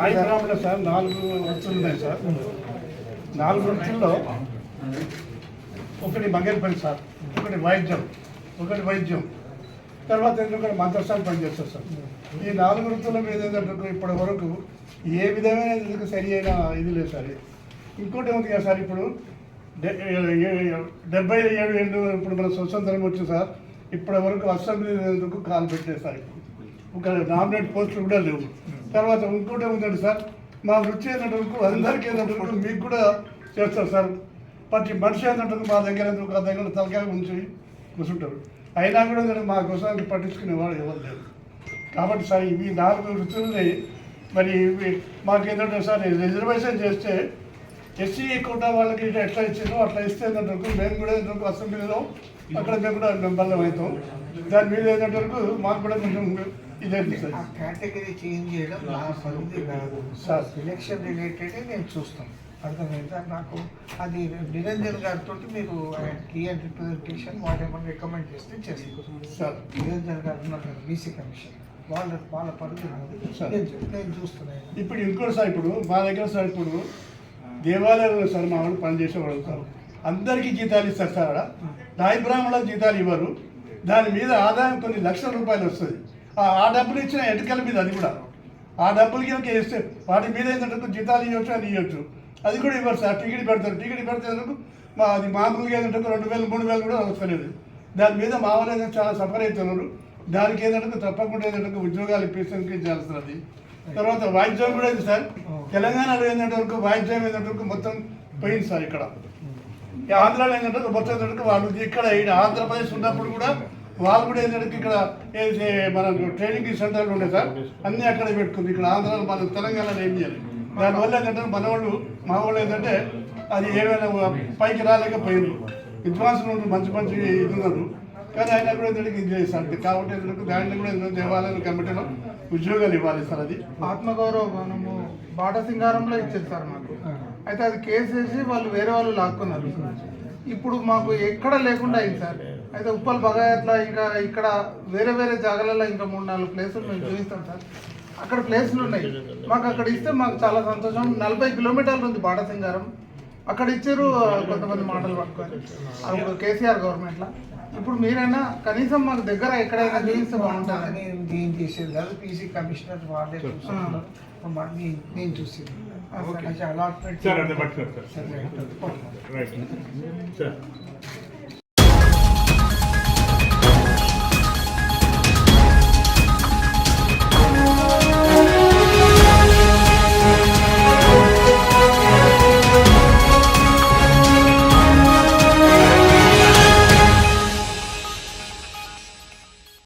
నాయి సార్ నాలుగు వృత్తులు ఉన్నాయి సార్. నాలుగు వృత్తుల్లో ఒకటి మంగళపల్లి సార్ ఒకటి వైద్యం ఒకటి వైద్యం. తర్వాత ఎందుకంటే మంత్రస్థానం పనిచేస్తారు సార్. ఈ నాలుగు వృత్తుల మీద ఏంటంటే ఇప్పటి వరకు ఏ విధమైన ఇందుకు సరి అయిన ఇది లేదు సార్. ఇంకోటి ఉంది కదా సార్ ఇప్పుడు? డె- ఏ- డెబ్బై ఏడు ఏళ్ళు ఇప్పుడు మన స్వతంత్రం వచ్చింది సార్. ఇప్పటి వరకు అసెంబ్లీ కాల్ కాలు సార్ ఇప్పుడు? ఒక నామినేట్ పోస్టులు కూడా లేవు. తర్వాత ఇంకోటి ఏముందండి సార్? మా వృత్తి ఏంటంటే అందరికీ ఏంటంటే మీకు కూడా చేస్తారు సార్. ప్రతి మనిషి ఏంటంటే మా దగ్గర ఎందుకు ఆ దగ్గర తలకాయ ఉంచి కూర్చుంటారు. అయినా కూడా ఏంటంటే మా కోసానికి పట్టించుకునేవాడు ఎవరు లేరు. కాబట్టి సార్ ఇవి నాలుగు వృత్తుల్ని మరి మాకు ఏంటంటే సార్ రిజర్వేషన్ చేస్తే ఎస్సీ కోటా వాళ్ళకి ఎట్లా ఇచ్చిందో అట్లా ఇస్తే ఏంటంటే మేము కూడా ఏంటంటే అసెంబ్లీలో అక్కడ మేము కూడా మెంబర్లు అవుతాం. దాని మీద ఏంటంటే వరకు మాకు కూడా కొంచెం ఆ కేటగిరీ చేంజ్ చేయడం నా పరిధి కాదు. సార్. ఎలక్షన్ రిలేటెడ్ నేను చూస్తాను. అర్థమైందా? నాకు అది నిరంజన్ గారితో మీరు క్లియర్ రిప్రజెంటేషన్ వాళ్ళు ఏమైనా రికమెండ్ చేస్తే చేస్తాను సార్ నిరంజన్ గారు ఉన్నారు బీసీ కమిషన్. వాళ్ళ వాళ్ళ పరిధి కాదు. సార్. నేను చూస్తున్నాను ఇప్పుడు ఇంకోటి సార్ ఇప్పుడు మా దగ్గర సార్ ఇప్పుడు దేవాలయంలో సార్ మా వాళ్ళు పనిచేసేవాళ్ళు సార్. అందరికీ జీతాలు ఇస్తారు సార్ నాయ బ్రాహ్మణులకు జీతాలు ఇవ్వరు. దాని మీద ఆదాయం కొన్ని లక్షల రూపాయలు వస్తుంది. ఆ డబ్బులు ఇచ్చిన ఎటుకల మీద అది కూడా. ఆ డబ్బులు కనుక ఇస్తే వాటి మీద ఏంటంటే జీతాలు ఇవ్వచ్చు అని ఇవ్వచ్చు అది కూడా ఇవ్వరు సార్ టికెట్ పెడతారు. టికెట్ పెడితే మా అది మామూలుగా ఏంటంటే రెండు వేలు మూడు వేలు కూడా వస్తలేదు దాని మీద మా వాళ్ళు చాలా సఫర్ అవుతున్నారు దానికి ఏంటంటే తప్పకుండా ఏంటంటే ఉద్యోగాలు ఇప్పించడానికి అది. తర్వాత వాయిద్యం కూడా అయింది సార్. తెలంగాణలో ఏంటంటే వరకు వాయిద్యం ఏంటంటే వరకు మొత్తం పోయింది సార్ ఇక్కడ. ఈ ఆంధ్రాలో ఏంటంటే మొత్తం ఏంటంటే వాళ్ళు ఇక్కడ ఆంధ్రప్రదేశ్ ఉన్నప్పుడు కూడా వాళ్ళు కూడా ఏంటంటే ఇక్కడ ఏది మన ట్రైనింగ్ సెంటర్లు ఉన్నాయి సార్. అన్నీ అక్కడ పెట్టుకుంది. ఇక్కడ ఆంధ్రాలో మన తెలంగాణలో ఏం చేయాలి? దానివల్ల ఏంటంటే మన వాళ్ళు మా వాళ్ళు ఏంటంటే అది ఏమైనా పైకి రాలేకపోయింది విద్వాంసులు మంచి మంచి ఇది ఉన్నారు. కానీ ఆయన కూడా ఏంటంటే ఇది చేస్తారు కాబట్టి ఏంటంటే దాంట్లో కూడా ఏంటంటే దేవాలయాల కమిటీలో ఉద్యోగాలు ఇవ్వాలి సార్ అది. ఆత్మగౌరవ మనము బాట సింగారంలో ఇచ్చేది సార్ మాకు. అయితే అది కేసు వేసి వాళ్ళు వేరే వాళ్ళు లాక్కున్నారు. ఇప్పుడు మాకు ఎక్కడ లేకుండా అయింది సార్. అయితే ఉప్పల్ బగాయత్ల ఇంకా ఇక్కడ వేరే వేరే జాగాలలో ఇంకా మూడు నాలుగు ప్లేసులు మేము చూపిస్తాం సార్. అక్కడ ప్లేసులు ఉన్నాయి. మాకు అక్కడ ఇస్తే మాకు చాలా సంతోషం. నలభై కిలోమీటర్లు ఉంది బాట సింగారం అక్కడ ఇచ్చారు కొంతమంది మాటలు పట్టుకొని. అప్పుడు కేసీఆర్ గవర్నమెంట్లో. ఇప్పుడు మీరైనా కనీసం మాకు దగ్గర ఎక్కడైనా చూపిస్తే బాగుంటుంది. నేను చేసేది కాదు. పీసీ కమిషనర్ వాళ్ళే చూస్తున్నారు. మా- నేను- నేను చూసేది. అలాట్మెంట్